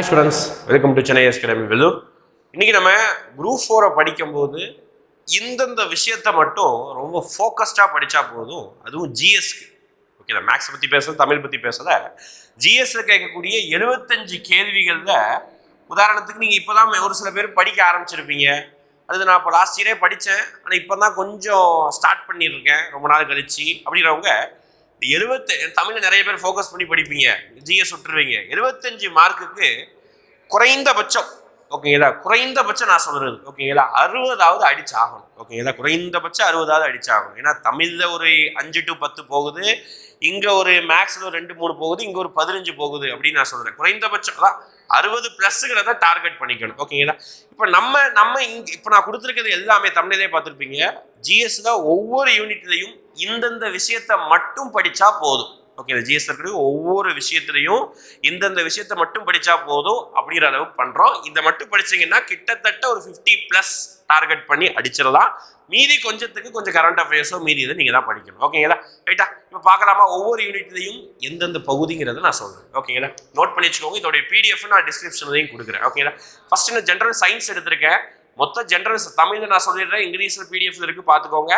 Hi students welcome to Chennai Academy Vellore இன்னைக்கு நம்ம group ஃபோரை படிக்கும்போது இந்தந்த விஷயத்தை மட்டும் ரொம்ப ஃபோக்கஸ்டாக படித்தா போதும். அதுவும் ஜிஎஸ்க்கு ஓகே மேக்ஸ் பற்றி பேசுகிறது தமிழ் பற்றி பேசுகிறத ஜிஎஸ்ல கேட்கக்கூடிய எழுபத்தஞ்சு கேள்விகளில் உதாரணத்துக்கு நீங்கள் இப்போ தான் ஒரு சில பேர் படிக்க ஆரம்பிச்சிருப்பீங்க. அது நான் இப்போ லாஸ்ட் இயரே படித்தேன் ஆனால் இப்போ தான் கொஞ்சம் ஸ்டார்ட் பண்ணியிருக்கேன். ரொம்ப நாள் கழிச்சு. அப்படிங்கிறவங்க எழுபத்து தமிழில் நிறைய பேர் ஃபோக்கஸ் பண்ணி படிப்பீங்க. ஜிஎஸ் விட்டுருவீங்க. எழுபத்தஞ்சு மார்க்குக்கு குறைந்தபட்சம் ஓகேங்களா குறைந்தபட்சம் நான் சொல்றது. ஓகேங்களா அறுபதாவது அடிச்சாகணும். ஓகேங்களா குறைந்தபட்சம் அறுபதாவது அடிச்சாகணும். ஏன்னா தமிழில் ஒரு அஞ்சு டு பத்து போகுது. இங்கே ஒரு மேக்ஸில் ஒரு ரெண்டு மூணு போகுது. இங்கே ஒரு பதினஞ்சு போகுது அப்படின்னு நான் சொல்கிறேன் குறைந்தபட்சம் தான் அறுபது ப்ளஸ்ஸுங்கிறத டார்கெட் பண்ணிக்கணும். ஓகேங்களா இப்போ நம்ம நம்ம இங்கே இப்போ நான் கொடுத்துருக்கிறது எல்லாமே தமிழிலே பார்த்துருப்பீங்க. ஜிஎஸ்ல ஒவ்வொரு யூனிட்லையும் இந்தந்த விஷயத்தை மட்டும் படித்தா போதும். ஓகே இந்த ஜிஎஸ் இருக்கிற ஒவ்வொரு விஷயத்துலையும் இந்தந்த விஷயத்தை மட்டும் படித்தா போதும் அப்படிங்கிற அளவுக்கு பண்ணுறோம் இதை மட்டும் படிச்சீங்கன்னா கிட்டத்தட்ட ஒரு ஃபிஃப்டி ப்ளஸ் டார்கெட் பண்ணி அடிச்சிடலாம். மீதி கொஞ்சத்துக்கு கொஞ்சம் கரண்ட் அஃபேர்ஸோ மீதி இதை நீங்கள் தான் படிக்கணும் ஓகேங்களா ரைட்டா இப்போ பார்க்கலாமா? ஒவ்வொரு யூனிட்லையும் எந்தெந்த பகுதிங்கிறத நான் சொல்கிறேன் ஓகேங்களா நோட் பண்ணி வச்சுக்கோங்க. இதோடைய பிடிஎஃப் நான் டிஸ்கிரிப்ஷன்லையும் கொடுக்குறேன். ஓகேங்களா ஃபர்ஸ்ட் நான் ஜென்ரல் சயின்ஸ் எடுத்திருக்கேன். மொத்த ஜென்ரல் தமிழில் நான் சொல்லிடுறேன் இங்கிலீஷில் பிடிஎஃப் இருக்குது பார்த்துக்கோங்க.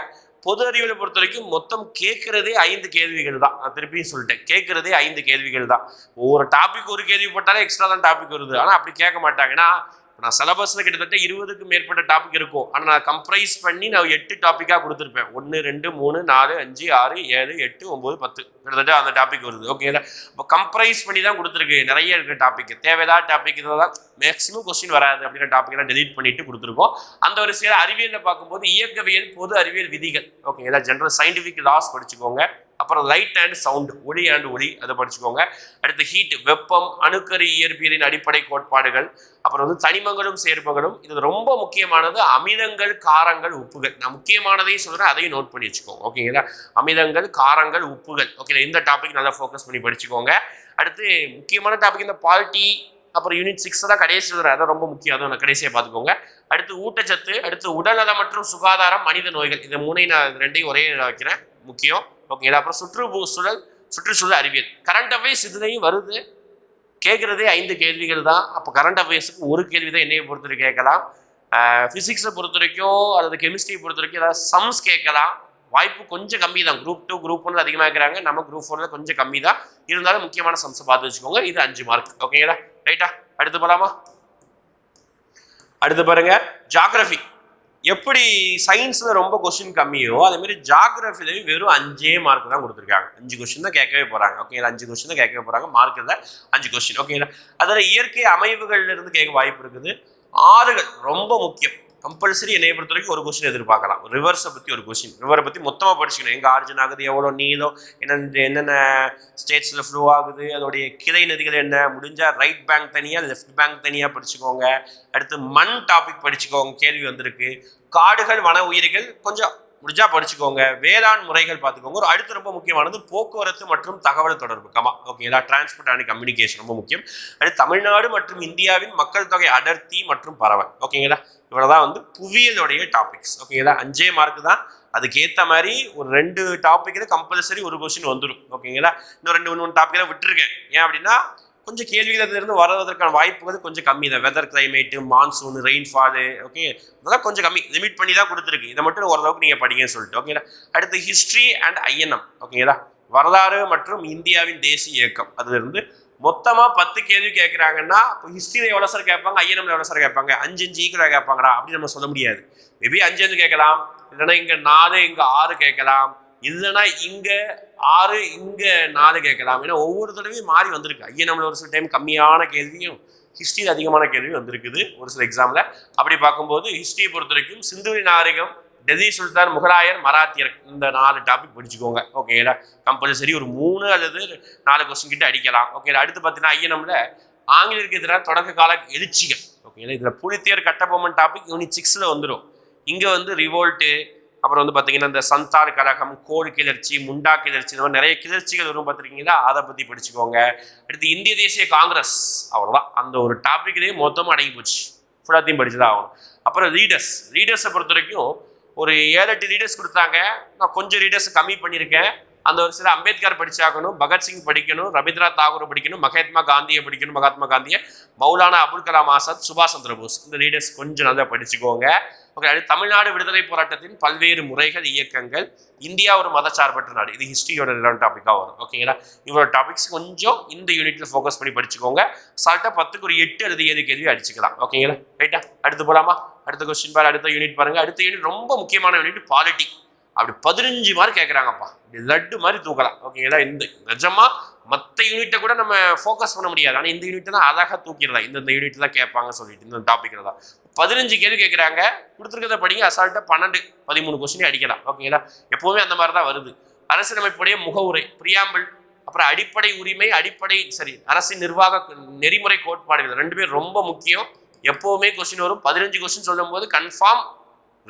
பொது அறிவியலை பொறுத்த வரைக்கும் மொத்தம் கேட்கறதே ஐந்து கேள்விகள் தான். நான் திருப்பியும் சொல்லிட்டேன். கேட்கறதே ஐந்து கேள்விகள் தான். ஒவ்வொரு டாபிக் ஒரு கேள்வி போட்டாலே எக்ஸ்ட்ரா தான் டாபிக் வருது. ஆனால் அப்படி கேட்க மாட்டாங்கன்னா நான் சிலபஸில் கிட்டத்தட்ட இருபதுக்கும் மேற்பட்ட டாபிக் இருக்கும். ஆனால் நான் கம்ப்ரைஸ் பண்ணி நான் எட்டு டாப்பிக்காக கொடுத்துருப்பேன். ஒன்று ரெண்டு மூணு நாலு அஞ்சு ஆறு ஏழு எட்டு ஒம்பது பத்து. கிட்டத்தட்ட அந்த டாபிக் வருது. ஓகேங்களா இப்போ கம்ப்ரைஸ் பண்ணி தான் கொடுத்துருக்கு. நிறைய இருக்கிற டாபிக் தேவையில்லாத டாபிக் தான் மேக்ஸிமம் கொஸ்டின் வராது அப்படின்ற டாபிக்லாம் டெலீட் பண்ணிட்டு கொடுத்துருக்கோம். அந்த ஒரு சில அறிவியலில் பார்க்கும்போது இயக்கவியல் பொது அறிவியல் விதிகள். ஓகேங்களா ஜென்ரல் சயின்டிஃபிக் லாஸ் படிச்சுக்கோங்க. அப்புறம் லைட் அண்ட் சவுண்டு ஒளி அண்ட் ஒளி அதை படிச்சுக்கோங்க. அடுத்து ஹீட் வெப்பம் அணுக்கரு இயற்பியலின் அடிப்படை கோட்பாடுகள். அப்புறம் வந்து தனிமங்களும் சேர்மங்களும். இது ரொம்ப முக்கியமானது அமிலங்கள் காரங்கள் உப்புகள். நான் முக்கியமானதையும் சொல்கிறேன் அதையும் நோட் பண்ணி வச்சுக்கோங்க. ஓகேங்களா அமிலங்கள் காரங்கள் உப்புகள். ஓகேங்களா இந்த டாபிக் நல்லா ஃபோக்கஸ் பண்ணி படிச்சுக்கோங்க. அடுத்து முக்கியமான டாபிக் இந்த பால்ட்டி அப்புறம் யூனிட் சிக்ஸ் தான் கடைசி சொல்கிறேன் அதான் ரொம்ப முக்கியம். அதை நான் கடைசியாக பார்த்துக்கோங்க. அடுத்து ஊட்டச்சத்து அடுத்து உடல்நலம் மற்றும் சுகாதாரம் மனித நோய்கள். இந்த மூணையும் நான் ரெண்டையும் ஒரே வைக்கிறேன். முக்கியம். ஓகேங்களா அப்புறம் சுற்றுச்சூழல் சுற்றுச்சூழல் அறிவியல். கரண்ட் அஃபேர்ஸ் இதுலையும் வருது. கேட்குறதே ஐந்து கேள்விகள் தான். அப்போ கரண்ட் அஃபேர்ஸுக்கு ஒரு கேள்வி தான் என்னையை பொறுத்தவரைக்கும் கேட்கலாம். ஃபிசிக்ஸை பொறுத்த வரைக்கும் அல்லது கெமிஸ்ட்ரியை பொறுத்த வரைக்கும் ஏதாவது சம்ஸ் கேட்கலாம். வாய்ப்பு கொஞ்சம் கம்மி தான் குரூப் டூ குரூப் ஒன்று அதிகமாக இருக்கிறாங்க. நம்ம குரூப் ஃபோரில் கொஞ்சம் கம்மி தான் இருந்தாலும் முக்கியமான சம்ஸை பார்த்து வச்சுக்கோங்க. இது அஞ்சு மார்க் ஓகேங்களா ரைட்டா அடுத்து போகலாமா அடுத்து பாருங்க. ஜாகிரஃபி எப்படி சயின்ஸில் ரொம்ப கொஸ்டின் கம்மியோ அதே மாதிரி ஜாகிரஃபிலையும் வெறும் அஞ்சே மார்க் தான் கொடுத்துருக்காங்க. அஞ்சு கொஸ்டின் தான் கேட்கவே போகிறாங்க ஓகேங்களா அஞ்சு கொஸ்டின் தான் கேட்கவே போகிறாங்க மார்க் தான் அஞ்சு கொஸ்டின் ஓகேங்களா அதில் இயற்கை அமைவுகள்லேருந்து கேட்க வாய்ப்பு இருக்குது. ஆறுகள் ரொம்ப முக்கியம். கம்பல்சரி என்னை பொறுத்த வரைக்கும் ஒரு கொஸ்டின் எதிர்பார்க்கலாம். ரிவர்ஸை பற்றி ஒரு கொஸ்டின் ரிவரை பற்றி மொத்தமாக படிச்சுக்கணும். எங்கே ஆர்ஜின் ஆகுது எவ்வளோ நீளம் என்னென்ன என்னென்ன ஸ்டேட்ஸில் ஃப்ளோ ஆகுது அதோடைய கிளை நதிகள் என்ன முடிஞ்சால் ரைட் பேங்க் தனியாக லெஃப்ட் பேங்க் தனியாக படிச்சுக்கோங்க. அடுத்து மண் டாபிக் படிச்சுக்கோங்க. கேள்வி வந்திருக்கு. காடுகள் வன உயிர்கள் கொஞ்சம் முடிஞ்சா படிச்சுக்கோங்க. வேளாண் முறைகள் பார்த்துக்கோங்க. ஒரு அடுத்து ரொம்ப முக்கியமானது போக்குவரத்து மற்றும் தகவல் தொடர்பு. கமா ஓகேங்களா டிரான்ஸ்போர்ட் அண்ட் கம்யூனிகேஷன் ரொம்ப முக்கியம். அடுத்து தமிழ்நாடு மற்றும் இந்தியாவின் மக்கள் தொகை அடர்த்தி மற்றும் பரவல். ஓகேங்களா இவ்வளோதான் வந்து புவியியலுடைய டாபிக்ஸ் ஓகேங்களா அஞ்சே மார்க் தான். அதுக்கேற்ற மாதிரி ஒரு ரெண்டு டாப்பிக்கில் கம்பல்சரி ஒரு கொஸ்டின் வந்துடும் ஓகேங்களா இன்னும் ரெண்டு மூணு டாப்பிக்கில் விட்டுருக்கேன். ஏன் அப்படின்னா கொஞ்சம் கேள்விகள் வர்றதற்கான வாய்ப்பு வாய்ப்புகள் கொஞ்சம் கம்மி தான். Weather climate monsoon rainfall okay அதெல்லாம் கொஞ்சம் கம்மி. லிமிட் பண்ணி தான் கொடுத்துருக்கு. இதை மட்டும் ஓரளவுக்கு நீங்கள் படிங்கன்னு சொல்லிட்டு ஓகேங்களா அடுத்து ஹிஸ்ட்ரி அண்ட் ஐஎன்எம் ஓகேங்களா வரலாறு மற்றும் இந்தியாவின் தேசிய இயக்கம். அதுலேருந்து மொத்தமாக பத்து கேள்வி கேட்குறாங்கன்னா இப்போ ஹிஸ்ட்ரியில் எவ்வளோ சார் கேட்பாங்க? ஐஎன்எம்ல எவ்வளோ சார் கேட்பாங்க? அஞ்சு அஞ்சு ஈக்குவலாக கேட்பாங்கடா அப்படின்னு நம்ம சொல்ல முடியாது. மேபி அஞ்சு அஞ்சு கேட்கலாம். இல்லைன்னா இங்கே நாலு இங்கே ஆறு கேட்கலாம். இல்லைன்னா இங்கே ஆறு இங்கே நாலு கேட்கலாம். ஏன்னா ஒவ்வொரு தடவையும் மாறி வந்திருக்கு. ஐஎன்எம்ல ஒரு சில டைம் கம்மியான கேள்வியும் ஹிஸ்ட்ரியில் அதிகமான கேள்வியும் வந்திருக்குது. ஒரு சில எக்ஸாமில் அப்படி பார்க்கும்போது ஹிஸ்ட்ரியை பொறுத்த வரைக்கும் சிந்துவெளி நாகரிகம் டெல்லி சுல்தான் முகலாயர் மராத்தியர் இந்த நாலு டாபிக் படிச்சுக்கோங்க. ஓகேங்களா கம்பல்சரி ஒரு மூணு அல்லது நாலு கொஸ்டின் கிட்ட அடிக்கலாம். ஓகே அடுத்து பார்த்தீங்கன்னா ஐஎன்எம்ல ஆங்கிலருக்கு எதிராக தொடக்க கால எழுச்சிகள். ஓகே இதில் புலித்தேர் கட்டபொம்மன் டாபிக் யூனிட் சிக்ஸில் வந்துடும் இங்கே வந்து ரிவோல்ட்டு அப்புறம் வந்து பார்த்தீங்கன்னா இந்த சந்தார் கழகம் கோல் கிளர்ச்சி முண்டா கிளர்ச்சி இந்த மாதிரி நிறைய கிளர்ச்சிகள் வரும் பார்த்துருக்கீங்களா? அதை பற்றி படிச்சுக்கோங்க. அடுத்து இந்திய தேசிய காங்கிரஸ். அவ்வளோதான் அந்த ஒரு டாப்பிக்லேயே மொத்தமாக அடங்கி போச்சு. ஃபுல்லாத்தையும் படிச்சு தான் ஆகணும். அப்புறம் ரீடர்ஸ் ரீடர்ஸை பொறுத்த வரைக்கும் ஒரு ஏழு எட்டு ரீடர்ஸ் கொடுத்தாங்க. நான் கொஞ்சம் ரீடர்ஸ் கம்மி பண்ணியிருக்கேன். அந்த ஒரு சில அம்பேத்கர் படிச்சாகணும் பகத்சிங் படிக்கணும் ரவீந்திரநாத் தாகூர் படிக்கணும் மகாத்மா காந்தியை படிக்கணும் மகாத்மா காந்தியை. மௌலானா அபுல் கலாம் ஆசாத் சுபாஷ் சந்திர போஸ். இந்த லீடர்ஸ் கொஞ்சம் நல்லா படிச்சுக்கோங்க. ஓகே அடுத்து தமிழ்நாடு விடுதலை போராட்டத்தின் பல்வேறு முறைகள் இயக்கங்கள். இந்தியா ஒரு மதச்சார்பற்ற நாடு. இது ஹிஸ்ட்ரியோட ரிலவன் டாப்பிக்காக வரும். ஓகேங்களா இவ்வளோ டாபிக்ஸ் கொஞ்சம் இந்த யூனிட்டில் ஃபோக்கஸ் பண்ணி படிச்சுக்கோங்க. சால்ட்டாக பத்துக்கு ஒரு எட்டு அல்லது ஏழு கேள்வி அடிச்சுக்கலாம். ஓகேங்களா ரைட்டா அடுத்து போகலாமா அடுத்த கொஸ்டின் பாரு அடுத்த யூனிட் பாருங்க. அடுத்த யூனிட் ரொம்ப முக்கியமான யூனிட் பாலிட்டி அப்படி பதினஞ்சு மார்க் கேட்குறாங்கப்பா இப்படி லட்டு மாதிரி தூக்கலாம். ஓகேங்களா இந்த நிஜமா மற்ற யூனிட்டை கூட நம்ம ஃபோக்கஸ் பண்ண முடியாது. ஆனால் இந்த யூனிட்டை தான் அழகாக தூக்கிடலாம் இந்த இந்த யூனிட் தான் கேட்பாங்க சொல்லிட்டு இந்த டாப்பிக்கில் தான். பதினஞ்சு கேள்வி கேட்குறாங்க கொடுத்துருக்கத படிங்க. அசால்ட்டாக பன்னெண்டு பதிமூணு கொஸ்டின் அடிக்கலாம். ஓகேங்களா எப்போவுமே அந்த மாதிரி தான் வருது. அரசியலமைப்புடைய முகவுரை பிரியாம்பிள் அப்புறம் அடிப்படை உரிமை அடிப்படை சரி அரசின் நிர்வாக நெறிமுறை கோட்பாடுகள் ரெண்டு பேரும் ரொம்ப முக்கியம். எப்போவுமே கொஸ்டின் வரும். பதினஞ்சு கொஸ்டின் சொல்லும்போது கன்ஃபார்ம்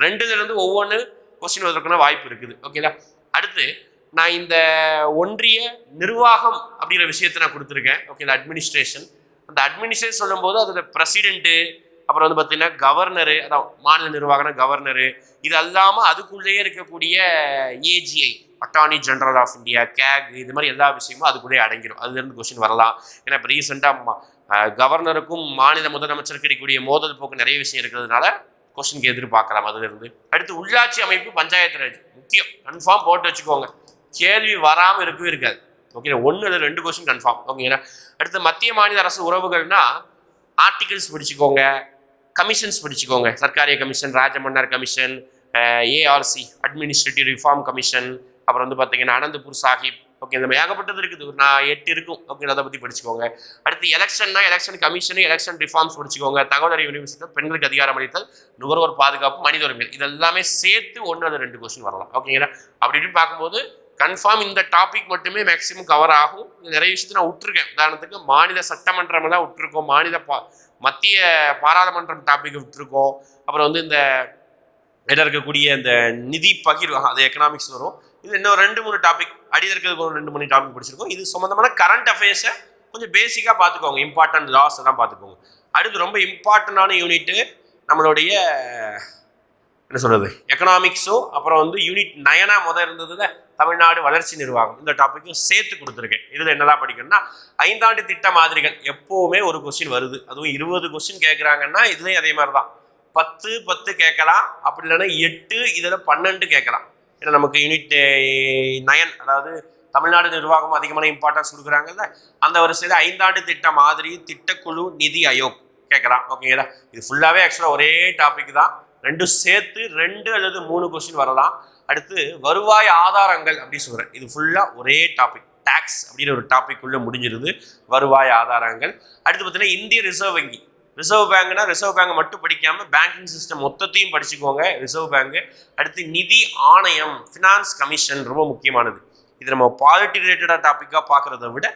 ரெண்டுல இருந்து ஒவ்வொன்று கொஸ்டின் வருவதற்கான வாய்ப்பு இருக்குது. ஓகேங்களா அடுத்து நான் இந்த ஒன்றிய நிர்வாகம் அப்படிங்கிற விஷயத்தை நான் கொடுத்துருக்கேன். ஓகேங்களா அட்மினிஸ்ட்ரேஷன் அந்த அட்மினிஸ்ட்ரேஷன் சொல்லும்போது அதில் பிரசிடென்ட்டு அப்புறம் வந்து பார்த்தீங்கன்னா கவர்னரு அதான் மாநில நிர்வாகன கவர்னரு இது அல்லாமல் அதுக்குள்ளேயே இருக்கக்கூடிய AGI attorney general of India cake இது மாதிரி எல்லா விஷயமும் அதுக்குள்ளேயே அடங்கிடும் அதுலேருந்து கொஸ்டின் வரலாம். ஏன்னா இப்போ ரீசெண்டாக கவர்னருக்கும் மாநில முதலமைச்சருக்கு இருக்கக்கூடிய மோதல் போக்கு நிறைய விஷயம் இருக்கிறதுனால கொஸ்டினுக்கு எதிர்பார்க்கலாம் அதுலேருந்து. அடுத்து உள்ளாட்சி அமைப்பு பஞ்சாயத்து ராஜ். முக்கியம். கன்ஃபார்ம் போட்டு வச்சுக்கோங்க. கேள்வி வராமல் இருக்கவே இருக்காது. ஓகே ஒன்று இல்லை ரெண்டு கொஸ்டின் கன்ஃபார்ம் ஓகேங்களா அடுத்து மத்திய மாநில அரசு உறவுகள்னா ஆர்டிகல்ஸ் படிச்சுக்கோங்க. கமிஷன்ஸ் பிடிச்சிக்கோங்க. Sarkaria commission Rajamannar commission ARC administrative reform commission அப்புறம் வந்து பார்த்தீங்கன்னா அனந்தபூர் சாஹிப் ஓகே இந்த மாதிரி ஏகப்பட்டது இருக்குது. ஒரு நான் எட்டு இருக்கும் ஓகே அதை பற்றி படிச்சுக்கோங்க. அடுத்து எலெக்ஷன்னா எலெக்ஷன் கமிஷனு எலெக்ஷன் ரிஃபார்ம்ஸ் படிச்சுக்கோங்க. தகவல் அறிவு யூனிவர்சிட்டி பெண்களுக்கு அதிகாரம் அளித்தல் நுகர்வோர் பாதுகாப்பு மனித உரிமைகள். இது எல்லாமே சேர்த்து ஒன்று அது ரெண்டு கொஸ்டின் வரலாம். ஓகேங்களா அப்படி இப்படி பார்க்கும்போது கன்ஃபார்ம் இந்த டாபிக் மட்டுமே மேக்ஸிமம் கவர் ஆகும். நிறைய விஷயத்தை நான் விட்டுருக்கேன். உதாரணத்துக்கு மாநில சட்டமன்றம் எல்லாம் விட்டுருக்கோம். மாநில பா மத்திய பாராளுமன்றம் டாபிக் விட்டுருக்கோம். அப்புறம் வந்து இந்த இடம் இருக்கக்கூடிய இந்த நிதி பகிர்வு அது எக்கனாமிக்ஸ் வரும். இது இன்னும் ரெண்டு மூணு டாபிக் அடியில் இருக்கிறதுக்கு ஒரு ரெண்டு மூணு டாபிக் படிச்சிருக்கோம். இது சம்மந்தமான கரண்ட் அஃபேர்ஸை கொஞ்சம் பேசிக்காக பார்த்துக்கோங்க. இம்பார்ட்டன்ட் லாஸ் எல்லாம் பார்த்துக்கோங்க. அடுத்து ரொம்ப இம்பார்ட்டண்டான யூனிட்டு நம்மளுடைய என்ன சொல்கிறது எக்கனாமிக்ஸும் அப்புறம் வந்து யூனிட் நயனா முதல் இருந்ததுல தமிழ்நாடு வளர்ச்சி நிர்வாகம். இந்த டாப்பிக்கும் சேர்த்து கொடுத்துருக்கேன். இதில் என்னெல்லாம் படிக்கணும்னா ஐந்தாண்டு திட்ட மாதிரிகள். எப்போவுமே ஒரு கொஸ்டின் வருது. அதுவும் இருபது கொஸ்டின் கேட்குறாங்கன்னா இதுலேயும் அதே மாதிரி தான் பத்து பத்து கேட்கலாம். அப்படி இல்லைன்னா எட்டு இதில் பன்னெண்டு கேட்கலாம். ஏன்னா நமக்கு யூனிட் நயன் அதாவது தமிழ்நாடு நிர்வாகம் அதிகமான இம்பார்ட்டன்ஸ் கொடுக்குறாங்கல்ல அந்த வரிசையில் ஐந்தாண்டு திட்ட மாதிரி திட்டக்குழு நிதி ஆயோக். கேட்கலாம் ஓகேங்களா இது ஃபுல்லாகவே ஆக்சுவலாக ஒரே டாபிக் தான். ரெண்டும் சேர்த்து ரெண்டு அல்லது மூணு கொஸ்டின் வரலாம். அடுத்து வருவாய் ஆதாரங்கள் அப்படின்னு சொல்கிறேன் இது ஃபுல்லாக ஒரே டாபிக் டேக்ஸ் அப்படின்னு ஒரு டாபிக் உள்ளே முடிஞ்சிருது. வருவாய் ஆதாரங்கள். அடுத்து பார்த்தீங்கன்னா இந்திய ரிசர்வ் வங்கி. ரிசர்வ் பேங்க்னா ரிசர்வ் பேங்க் மட்டும் படிக்காம பேங்கிங் சிஸ்டம் மொத்தத்தையும் படிச்சுக்கோங்க. ரிசர்வ் பேங்க் அடுத்து நிதி ஆணையம் ஃபினான்ஸ் கமிஷன் ரொம்ப முக்கியமானது. இது நம்ம பாலிட்டி ரிலேட்டடாக டாப்பிக்காக பார்க்குறத விட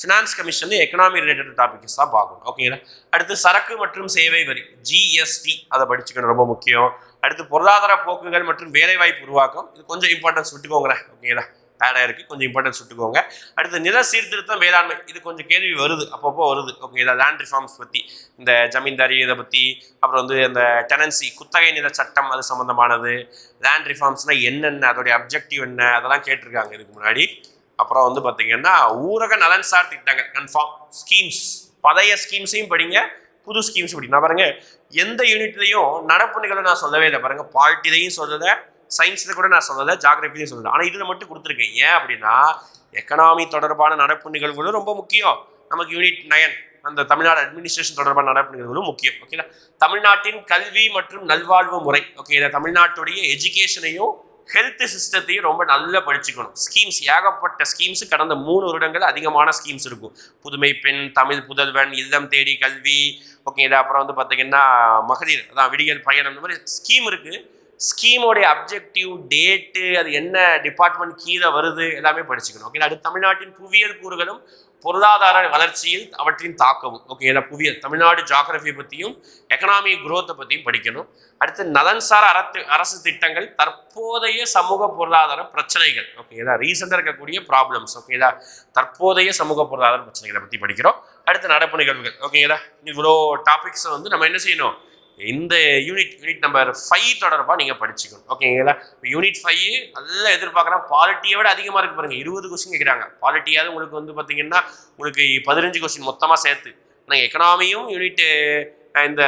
finance commission economy related topics தான் பார்க்கணும். ஓகேங்களா அடுத்து சரக்கு மற்றும் சேவை வரி ஜிஎஸ்டி அதை படிச்சுக்கணும் ரொம்ப முக்கியம். அடுத்து பொருளாதார போக்குகள் மற்றும் வேலைவாய்ப்பு உருவாக்கம். இது கொஞ்சம் இம்பார்ட்டன்ஸ் விட்டுக்கோங்களேன். ஓகேங்களா ஆடாக இருக்குது கொஞ்சம் இம்பார்ட்டன்ஸ் விட்டுக்கோங்க. அடுத்து நில சீர்திருத்தம் வேளாண்மை. இது கொஞ்சம் கேள்வி வருது. அப்பப்போ வருது. ஓகேங்களா லேண்ட் ரிஃபார்ம்ஸ் பற்றி இந்த ஜமீன்தாரி இதை பற்றி அப்புறம் வந்து இந்த டெனன்சி குத்தகை நில சட்டம் அது சம்மந்தமானது லேண்ட் ரிஃபார்ம்ஸ்னால் என்னென்ன அதோடைய அப்ஜெக்டிவ் என்ன அதெல்லாம் கேட்டிருக்காங்க இதுக்கு முன்னாடி. அப்புறம் வந்து பார்த்தீங்கன்னா ஊரக நலன் சார் திட்டங்கள் கன்ஃபார்ம் ஸ்கீம்ஸ் பழைய ஸ்கீம்ஸையும் படிங்க புது ஸ்கீம்ஸ் படிங்க. நான் பாருங்க எந்த யூனிட்லையும் நடப்பு நிகழ்வு நான் சொல்லவே இல்லை. பாருங்க பாலிட்டிலையும் சொல்லலை சயின்ஸில் கூட நான் சொல்லலை ஜாகிரபிலையும் சொன்னது ஆனால் இதில் மட்டும் கொடுத்துருக்கேன். ஏன் அப்படின்னா எக்கனாமி தொடர்பான நடப்பு நிகழ்வுகளும் ரொம்ப முக்கியம். நமக்கு யூனிட் நயன் அந்த தமிழ்நாடு அட்மினிஸ்ட்ரேஷன் தொடர்பான நடப்பு நிகழ்வுகளும் முக்கியம். ஓகேங்களா தமிழ்நாட்டின் கல்வி மற்றும் நல்வாழ்வு முறை. ஓகே இதை தமிழ்நாட்டுடைய எஜுகேஷனையும் ஹெல்த் சிஸ்டத்தையும் ரொம்ப நல்லா படிச்சுக்கணும். ஸ்கீம்ஸ் ஏகப்பட்ட ஸ்கீம்ஸ் கடந்த மூணு வருடங்கள் அதிகமான ஸ்கீம்ஸ் இருக்கும். புதுமை பெண் தமிழ் புதல்வன் இல்லம் தேடி கல்வி. ஓகே அப்புறம் வந்து பார்த்தீங்கன்னா மகளிர் அதான் விடியல் பயணம். இந்த மாதிரி ஸ்கீம் இருக்குது ஸ்கீமோடைய அப்ஜெக்டிவ் டேட்டு அது என்ன டிபார்ட்மெண்ட் கீழே வருது எல்லாமே படிச்சுக்கணும். ஓகே அடுத்து தமிழ்நாட்டின் புவியியல் கூறுகளும் பொருளாதார வளர்ச்சியில் அவற்றின் தாக்கமும். ஓகே புவியியல் தமிழ்நாடு ஜாகிரபியை பற்றியும் எக்கனாமிக் குரோத்தை பற்றியும் படிக்கணும். அடுத்து நலன்சார் அரசு அரசு திட்டங்கள் தற்போதைய சமூக பொருளாதார பிரச்சனைகள். ஓகேதா ரீசெண்டாக இருக்கக்கூடிய ப்ராப்ளம்ஸ் ஓகேதா தற்போதைய சமூக பொருளாதார பிரச்சனைகளை பற்றி படிக்கிறோம். அடுத்து நடப்பு நிகழ்வுகள். ஓகேங்களா இவ்வளோ டாபிக்ஸை வந்து நம்ம என்ன செய்யணும்? இந்த யூனிட் யூனிட் நம்பர் ஃபைவ் தொடர்பாக நீங்கள் படிச்சுக்கணும். ஓகேங்களா இப்போ யூனிட் ஃபைவ் நல்லா எதிர்பார்க்கலாம் பாலிட்டியை விட அதிகமாக இருக்குது பாருங்கள் இருபது கொஸ்டின் கேட்குறாங்க பாலிட்டியாவது உங்களுக்கு வந்து பார்த்தீங்கன்னா உங்களுக்கு பதினஞ்சு கொஸ்டின் மொத்தமாக சேர்த்து. ஆனால் எக்கனாமியும் யூனிட்டு இந்த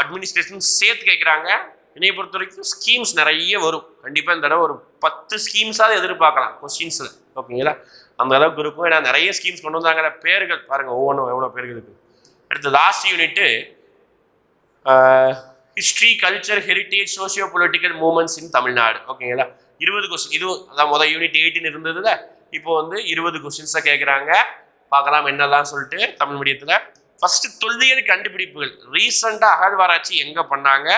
அட்மினிஸ்ட்ரேஷன் சேர்த்து கேட்குறாங்க என்னை பொறுத்த வரைக்கும் ஸ்கீம்ஸ் நிறைய வரும். கண்டிப்பாக இந்த தடவை ஒரு பத்து ஸ்கீம்ஸாவது எதிர்பார்க்கலாம் கொஸ்டின்ஸில் ஓகேங்களா அந்த அளவுக்கு இருக்கும். ஏன்னா நிறைய ஸ்கீம்ஸ் கொண்டு வந்தாங்கிற பேர்கள். பாருங்கள் ஒவ்வொன்றும் எவ்வளோ பேர்களுக்கு. இருக்குது அடுத்து last unit history culture heritage socio political movements in Tamil Nadu ஓகேங்களா இருபது கொஸ்டின் இதுவும் அதான் முதல் யூனிட் எயிட்டின் இருந்ததுல இப்போ வந்து இருபது கொஸ்டின்ஸை கேட்குறாங்க பார்க்கலாம் என்னலாம் சொல்லிட்டு தமிழ் மீடியத்தில் ஃபர்ஸ்ட் தொல்லியல் கண்டுபிடிப்புகள். ரீசெண்டாக அகழ்வாராய்ச்சி எங்கே பண்ணாங்க?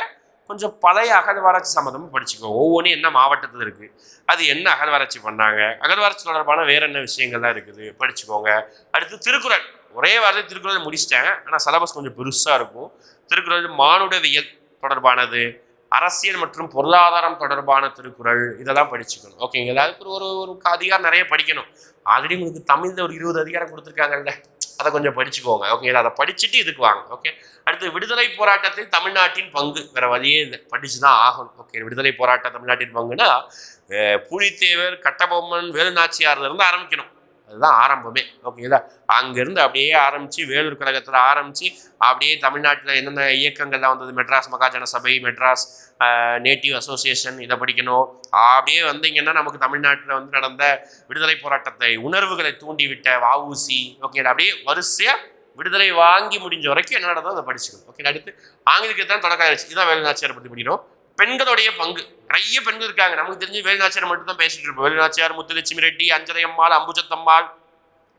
கொஞ்சம் பழைய அகழ்வாராய்ச்சி சம்மந்தமாக படிச்சுக்கோ. ஒவ்வொன்றும் என்ன மாவட்டத்தில் இருக்குது அது என்ன அகழ்வாராய்ச்சி பண்ணாங்க? அகழ்வாராய்ச்சி தொடர்பான வேற என்ன விஷயங்கள்லாம் இருக்குது? படிச்சுக்கோங்க. அடுத்து திருக்குறள். ஒரே வாரத்தில் திருக்குறள் முடிச்சிட்டேன். ஆனால் சிலபஸ் கொஞ்சம் பெருசாக இருக்கும். திருக்குறள் மானுடவியல் தொடர்பானது அரசியல் மற்றும் பொருளாதாரம் தொடர்பான திருக்குறள் இதெல்லாம் படிச்சுக்கணும். ஓகேங்களா அதுக்கு ஒரு ஒரு அதிகாரம் நிறைய படிக்கணும். ஆல்ரெடி உங்களுக்கு தமிழில் ஒரு இருபது அதிகாரம் கொடுத்துருக்காங்கல்ல? அதை கொஞ்சம் படிச்சுக்கோங்க. ஓகேங்களா அதை படிச்சுட்டு இதுக்கு வாங்க. ஓகே அடுத்து விடுதலை போராட்டத்தில் தமிழ்நாட்டின் பங்கு வேற வழியே இல்லை. படிச்சு தான் ஆகணும். ஓகே விடுதலை போராட்ட தமிழ்நாட்டின் பங்குன்னா புலித்தேவர் கட்டபொம்மன் வேலுநாச்சியார்ல இருந்து ஆரம்பிக்கணும். அதுதான் ஆரம்பமே. ஓகேங்களா? அங்கேருந்து அப்படியே ஆரம்பித்து வேலூர் கழகத்தில் ஆரம்பித்து அப்படியே தமிழ்நாட்டில் என்னென்ன இயக்கங்கள்லாம் வந்தது? மெட்ராஸ் மகாஜன சபை மெட்ராஸ் நேட்டிவ் அசோசியேஷன் இதை படிக்கணும். அப்படியே வந்தீங்கன்னா நமக்கு தமிழ்நாட்டில் வந்து நடந்த விடுதலை போராட்டத்தை உணர்வுகளை தூண்டிவிட்ட வஉசி ஓகே அப்படியே வரிசையாக விடுதலை வாங்கி முடிஞ்ச வரைக்கும் என்ன நடந்தோ அதை படிச்சுக்கணும். ஓகே அடுத்து ஆங்கிலத்துக்கு தான் தொடக்க ஆயிடுச்சு இதுதான் வேலை நாச்சியார் பற்றி படிக்கிறோம். பெண்களுடைய பங்கு. நிறைய பெண்கள் இருக்காங்க. நமக்கு தெரிஞ்சு வேலுநாச்சியார் மட்டும் தான் பேசிட்டு இருப்போம். வேலுநாச்சியார் முத்துலட்சுமி ரெட்டி அஞ்சலை அம்மாள் அம்புஜத்தம்மாள்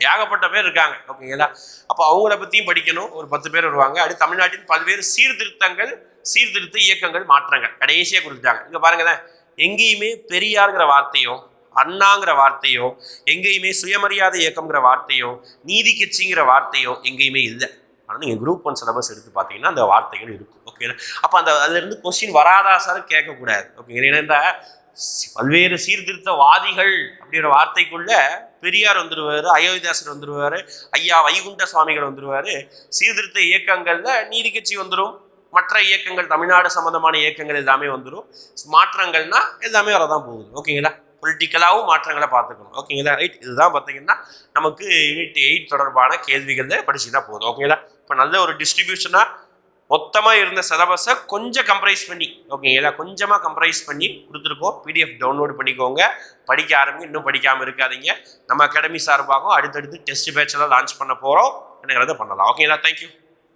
ஏகப்பட்ட பேர் இருக்காங்க. ஓகேங்களா? அப்போ அவங்கள பற்றியும் படிக்கணும். ஒரு பத்து பேர் வருவாங்க. அடுத்து தமிழ்நாட்டின் பல்வேறு சீர்திருத்தங்கள் சீர்திருத்த இயக்கங்கள் மாற்றங்கள் கடைசியாக கொடுத்துட்டாங்க. இங்கே பாருங்களேன். எங்கேயுமே பெரியாருங்கிற வார்த்தையோ அண்ணாங்கிற வார்த்தையோ எங்கேயுமே சுயமரியாதை இயக்கம்ங்கிற வார்த்தையோ நீதி கட்சிங்கிற வார்த்தையோ எங்கேயுமே இல்லை. ஆனால் நீங்கள் குரூப் ஒன் சிலபஸ் எடுத்து பார்த்தீங்கன்னா அந்த வார்த்தைகள் இருக்கும். ஓகே அப்போ அந்த அதுலேருந்து கொஸ்டின் வராதா சார் கேட்கக்கூடாது. ஓகே ஏன்னா பல்வேறு சீர்திருத்தவாதிகள் அப்படிங்கிற வார்த்தைக்குள்ள பெரியார் வந்துடுவார் அயோத்தியாசர் வந்துருவாரு ஐயா வைகுண்ட சுவாமிகள் வந்துடுவார் சீர்திருத்த இயக்கங்களில் நீதி கட்சி வந்துடும் மற்ற இயக்கங்கள் தமிழ்நாடு சம்பந்தமான இயக்கங்கள் எல்லாமே வந்துடும் மாற்றங்கள்னா எல்லாமே வரதான் போகுது. ஓகேங்களா? பொலிட்டிக்கலாகவும் மாற்றங்களை பார்த்துக்கணும். ஓகேங்களா? ரைட் இதுதான் பார்த்தீங்கன்னா நமக்கு யூனிட் எயிட் தொடர்பான கேள்விகளில் தான் போதும் ஓகேங்களா? இப்போ நல்ல ஒரு டிஸ்ட்ரிபியூஷனாக மொத்தமாக இருந்த சிலபஸை கொஞ்சம் கம்ப்ரைஸ் பண்ணி ஓகேங்களா கொஞ்சமாக கம்ப்ரைஸ் பண்ணி கொடுத்துருக்கோம். பிடிஎஃப் டவுன்லோட் பண்ணிக்கோங்க. படிக்க ஆரம்பிங்க. இன்னும் படிக்காமல் இருக்காதீங்க. நம்ம அகாடமி சார்பாகவும் அடுத்தடுத்து டெஸ்ட் பேட்ச் லான்ச் பண்ண போகிறோம் என்னங்கிறத பண்ணலாம். ஓகேங்களா தேங்க்யூ